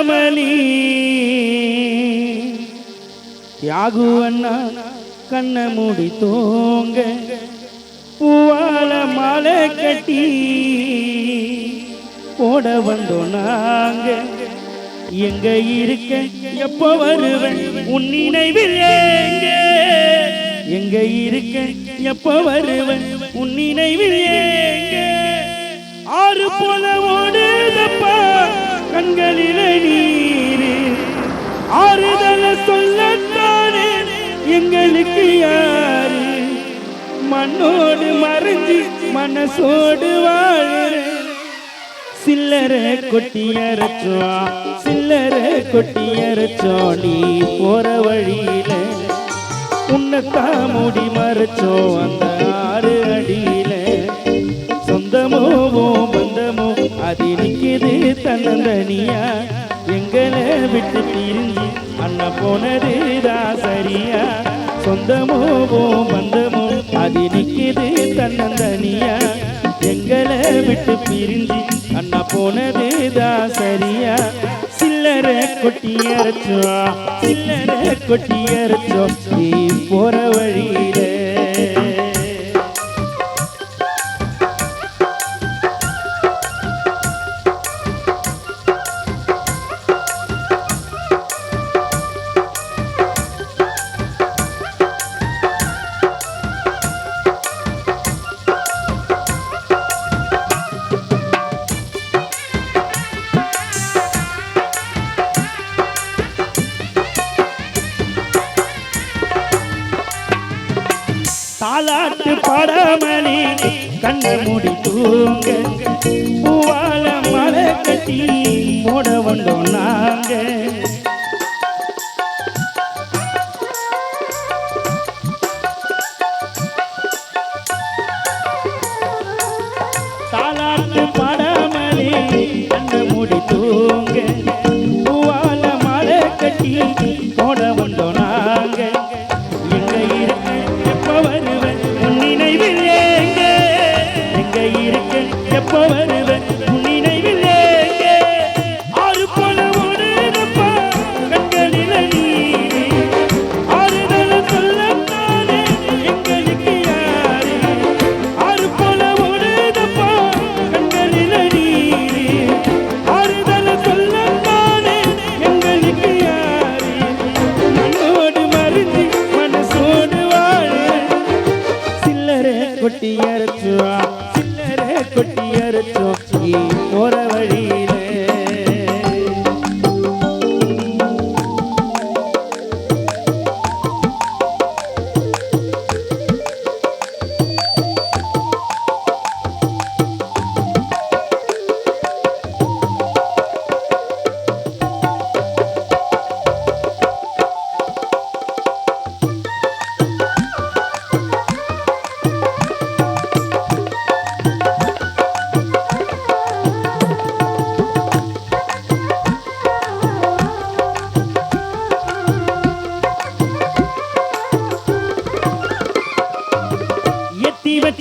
படாமலி யாகு அண்ணா கண்ண மூடி தூங்க. பூவால மாலை கட்டி போட வந்தோம் நாங்க. எங்க இருக்க எப்போ வருவேன் உன் நினைவில் எங்க? இருக்க எப்போ வருவேன் உன் நினைவில் ஆறு போல ஓடுதப்பா. மண்ணோடு மறைஞ்சு மனசோடு வாழ. சில்லற கொட்டியரச்சோ சில்லற கொட்டியரச்சோ நீ போற வழியில. உன்னத்தா மூடி மறைச்சோ அந்த ஆறு அடியில. சொந்தமோ பந்தமோ அது நிக்குது தன்னந்தனியா. எங்களை விட்டு பிரிஞ்சு அண்ணா போனது சரியா. சொந்தமோ பந்தமோ அது நிக்குது தன்னந்தனியா. எங்களை விட்டு பிரிஞ்சு அண்ணா போனது தான் சரியா சில்லற கொட்டி கொட்டியரச்சோ சில்லற கொட்டி கொட்டியரச்சோ நீ போற வழியே தாலாட்டு படமணி கண்ணை மூடி தூங்க. பூவால மலை கட்டி மூட வந்தோம் நாங்கள் சில்லற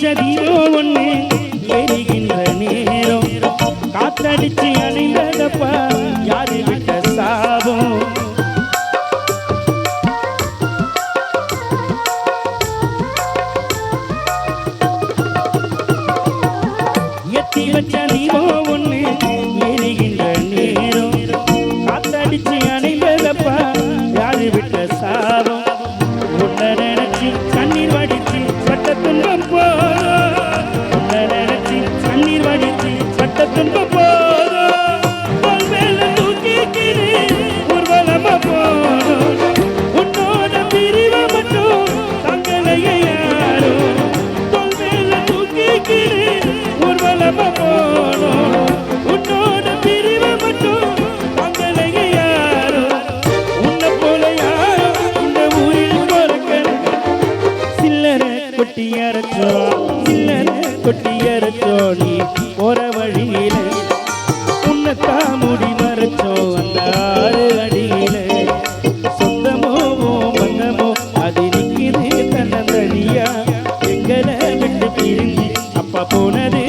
எத்தி ஒன்று தீபம் நேரம். காத்தடிச்சு அணிந்ததப்பா யாரு விட்ட சாபம்? கொட்டியரச்சோ அரைச்சோ கொட்டியரச்சோ நீ போற வழியில. உன்னைத்தான் முடி மறைச்சோ அந்த ஆறு அடியில. சொந்தமோ பந்தமோ அது நிக்குது தன்னந்தனியா. எங்களை விட்டு பிரிஞ்சு அப்பா போனது